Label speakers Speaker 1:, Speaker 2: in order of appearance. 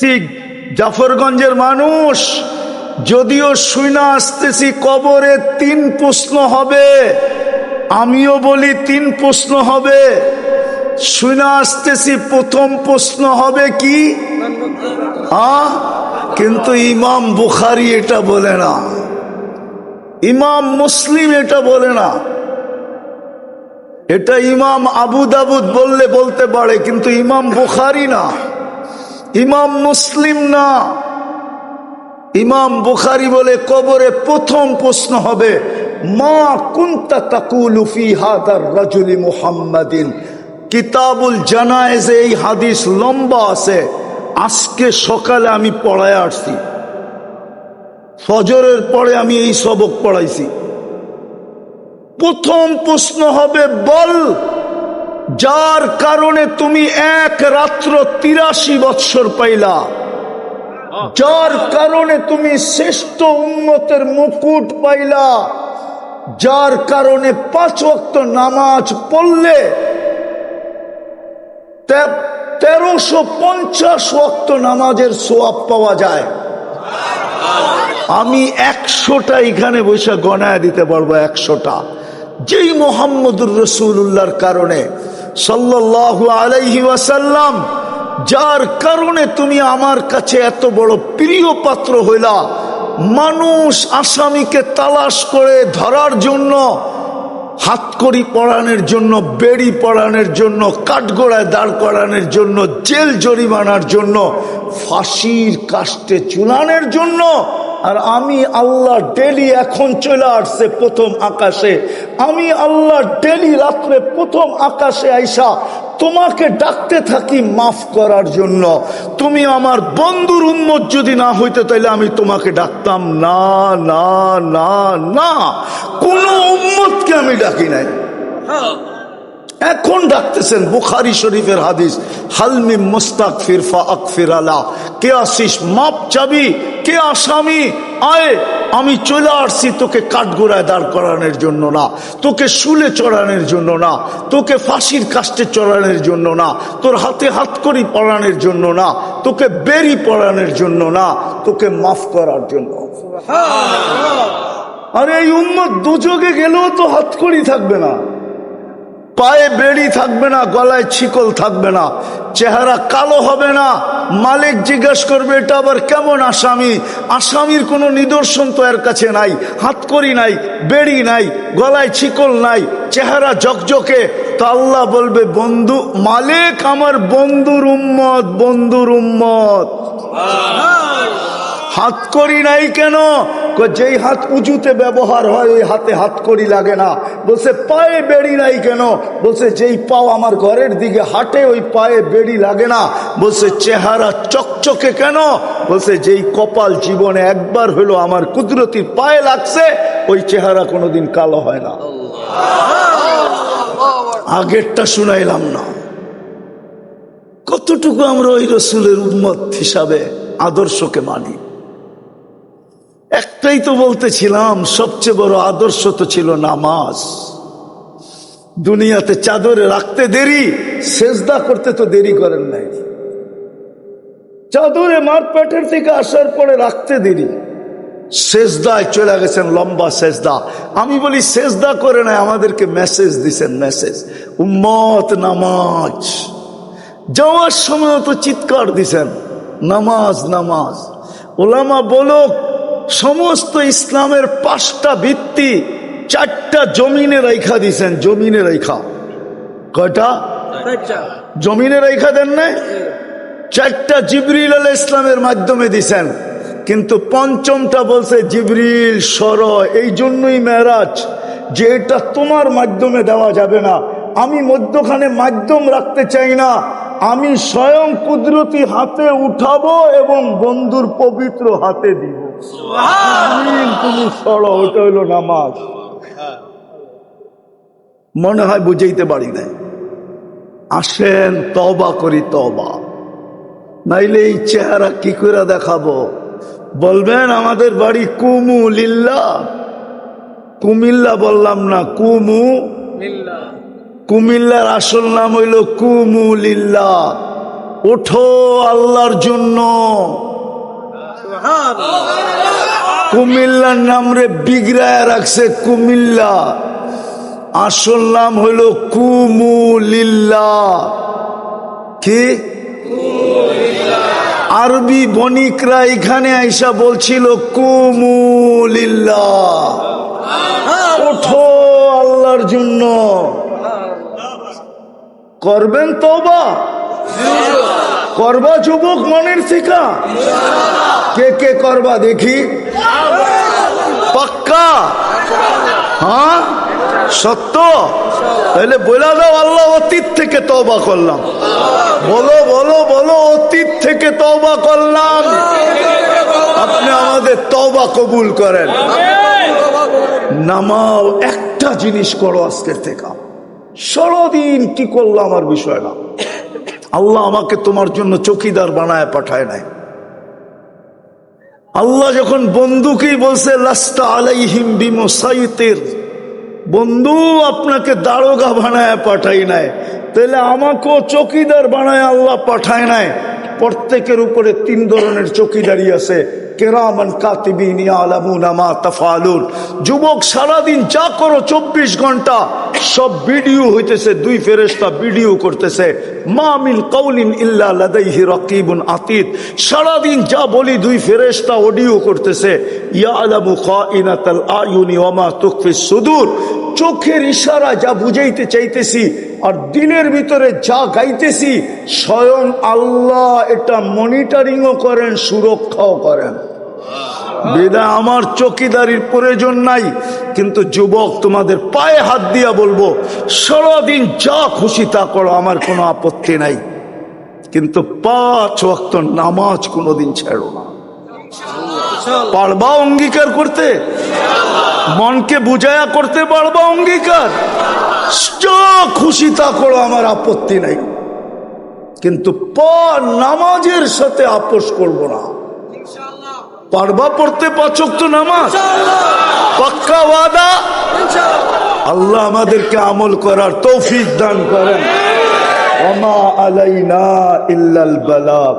Speaker 1: ঠিক জাফরগঞ্জের মানুষ, যদিও শুইনা আসতেছি, কবরে তিন প্রশ্ন হবে, আমিও বলি তিন প্রশ্ন হবে। শুইনা আসতেছি, প্রথম প্রশ্ন হবে কি? কিন্তু ইমাম বুখারি এটা বলে না। ইমাম মুসলিম এটা বলে না। এটা ইমাম আবু দাবুদ বললে বলতে পারে, কিন্তু ইমাম বুখারি না। ইমাম মুসলিম না। ইমাম বুখারি বলে কবরে প্রথম প্রশ্ন হবে, মা কুন্তা তাকুলু ফি হাদার রাজুলি মুহাম্মাদিন? কিতাবুল জানায়েজে এই হাদিস লম্বা আছে। আজকে সকালে আমি পড়ায় আসছি। ফজরের পরে আমি এই সবক পড়াইছি। প্রথম প্রশ্ন হবে, বল যার কারণে তুমি এক রাত্র তিরাশি বৎসর পাইলা। যার কারণে তুমি শ্রেষ্ঠ উন্নতের মুকুট পাইলা। যার কারণে পাঁচ ওয়াক্ত নামাজ পড়লে তেরোশো পঞ্চাশ ওয়াক্ত নামাজের সোয়াব পাওয়া যায়। আমি একশোটা এখানে বসে গণায় দিতে পারব একশোটা। যেই মোহাম্মদুর রসুল্লাহর কারণে সাল্লাহ আলাইহি ওয়াসাল্লাম, যার কারণে তুমি আমার কাছে এত বড় প্রিয় পাত্র হইলা। মানুষ আসামিকে তালাশ করে ধরার জন্য, হাতকড়ি পড়ানোর জন্য, বেড়ি পড়ানোর জন্য, কাঠগোড়ায় দাঁড় করানোর জন্য, জেল জরিমানার জন্য, ফাঁসির কাস্টে চুলানোর জন্য আর আমি আল্লাহ ডেলি এখন চলে আসছে প্রথম আকাশে। আমি আল্লাহ ডেলি রাত্রে প্রথম আকাশে আইসা তোমাকে ডাকতে থাকি মাফ করার জন্য। তুমি আমার বন্ধুর উন্মত যদি না হইতে তাইলে আমি তোমাকে ডাকতাম, না না না না, কোনো উম্মতকে আমি ডাকি নাই। এখন ডাকতেছেন বুখারি শরীফের হাদিস হালমি মুস্তাক ফিরফা আকফির আলা। কে আসিস মাপ চাবি। কে আসামি? আয় আমি চলে আসছি তোকে কাঠগোড়ায় দাঁড় করানোর জন্য না তোকে শুলে চড়ানোর জন্য না তোকে ফাঁসির কাস্টে চড়ানোর জন্য না তোর হাতে হাত করি পড়ানোর জন্য না তোকে বেরি পড়ানোর জন্য না তোকে মাফ করার জন্য। আর এই উম্মত দুযোগে গেলেও তো হাত করি থাকবে না। পায়ে বেড়ি থাকবে না গলায় ছিকল থাকবে না চেহারা কালো হবে না। মালিক জিজ্ঞেস করবে এটা আবার কেমন আসামি? আসামির কোনো নিদর্শন তো এর কাছে নাই হাতকড়ি নাই বেড়ি নাই গলায় ছিকল নাই চেহারা জকজকে তো আল্লাহ বলবে বন্ধু মালিক আমার বন্ধুর উম্মত বন্ধুর উম্মত। হাত করি নাই কেন? যেই হাত উঁচুতে ব্যবহার হয়, ওই হাতে হাত করি লাগে না। বলছে, পায়ে বেড়ি নাই কেন? বলছে, যেই পাও আমার ঘরের দিকে হাঁটে, ওই পায়ে বেড়ি লাগে না। বলছে, চেহারা চকচকে কেন? বলছে, যেই কপাল জীবনে একবার হলো আমার কুদরতি পায়ে লাগছে, ওই চেহারা কোনোদিন কালো হয় না। আগেরটা শুনাইলাম না। কতটুকু আমরা ওই রসুলের উন্মত হিসাবে আদর্শকে মানি? একটাই তো বলতেছিলাম, সবচেয়ে বড় আদর্শ তো ছিল নামাজ। দুনিয়াতে চাদরে রাখতে দেরি, সেজদা করতে তো দেরি করেন নাই। চাদরে মার পেটের থেকে আসার পরে রাখতে দেরি। সেজদায় চলে গেছেন লম্বা সেজদা। আমি বলি, সেজদা করে নাই, আমাদেরকে মেসেজ দিছেন মেসেজ উম্মত নামাজ। যাওয়ার সময় তো চিৎকার দিছেন, নামাজ নামাজ। ওলামা বলো সমস্ত ইসলামের পাঁচটা ভিত্তি চারটা জমিনে রেখা দিছেন জমিনে রেখা কয়টা? জমিনে রেখা দেন নাই? চারটা জিবরিল আল ইসলামের মাধ্যমে দিছেন। কিন্তু পঞ্চমটা বলছে জিবরিল সর এই জন্যই মেরাজ যে এটা তোমার মাধ্যমে দেওয়া যাবে না। আমি মধ্যখানে মাধ্যম রাখতে চাই না। আমি স্বয়ং কুদরতি হাতে উঠাবো এবং বন্ধুর পবিত্র হাতে দিব। তুমি সরো ওটা হইল নামাজ। মনে হয় বুঝাইতে পারি নাই। আসেন তবা করি তবা নাইলে এই চেহারা কি করে দেখাবো? বলবেন আমাদের বাড়ি কুমু লিল্লা। কুমিল্লা বললাম না কুমু। কুমিল্লার আসল নাম হইল কুমু লিল্লা। ওঠো আল্লাহর জন্য। কুমিল্লার নাম রে বিগড়ায় রাখছে কুমিল্লা। আসল নাম হইল কুমুলিল্লা। কি? আরবি বণিকরা এখানে আইসা বলছিল কুমুলিল্লা। ওঠো আল্লাহর জন্য। করবেন তবা করবা যুবক মনের থেকে কে কে করবা দেখি। পাক্কা? হ্যাঁ? সত্য? তাহলে বলে দাও, আল্লাহ অতীত থেকে তবা করলাম। বলো বলো বলো, অতীত থেকে তবা করলাম। আপনি আমাদের তবা কবুল করেন। নামাও, একটা জিনিস করো আজকের থেকে। সারাদিন কি করল আমার বিষয় না আল্লাহ আমাকে তোমার জন্য চকিদার বানায় পাঠায় নাই। আল্লাহ যখন বন্ধুকেই বলছে, লাস্তা আলাইহিম বিমসাইতের বন্ধু আপনাকে দারোগা বানায় পাঠাই নাই। তাহলে আমাকেও চকিদার বানায় আল্লাহ পাঠায় নাই। প্রত্যেকের উপরে তিন ধরনের চকিদারি আছে। কেরামান কাতিবিন ইয়ালামুনা মা তাফালুন। যুবক সারাদিন যা করো চব্বিশ ঘণ্টা, সব ভিডিও হইতেছে, দুই ফেরেশতা ভিডিও করতেছে। মা মিন কাউলিন ইল্লা লাদাইহি রাকিবুন আতীত। সারাদিন যা বলি দুই ফেরেশতা অডিও করতেছে। ইয়ালামু খাইনাতাল আয়ুনি মা তুখফিস সুদূর। চোখের ইশারা যা বুঝাইতে চাইতেছি আর দিনের ভিতরে যা গাইতেছি, স্বয়ং আল্লাহ এটা মনিটরিংও করেন, সুরক্ষাও করেন। বেদা আমার চকিদারির প্রয়োজন নাই, কিন্তু যুবক তোমাদের পায়ে হাত দিয়া বলব, সারাদিন যা খুশি তা করো, আমার কোনো আপত্তি নাই। কিন্তু পাঁচ ওয়াক্ত নামাজ কোনোদিন ছেড়ো না। পারবা অঙ্গীকার করতে? মনকে বুঝায়া করতে পারবা অঙ্গীকার? যা খুশি তা করো আমার আপত্তি নাই। কিন্তু নামাজের সাথে আপোষ করব না। পারবা পড়তে পাচক তো নামাজ? পাক্কা ওয়াদা? আল্লাহ আমাদেরকে আমল করার তৌফিক দান করেন। ওমা আলাইনা ইল্লাল বালাগ।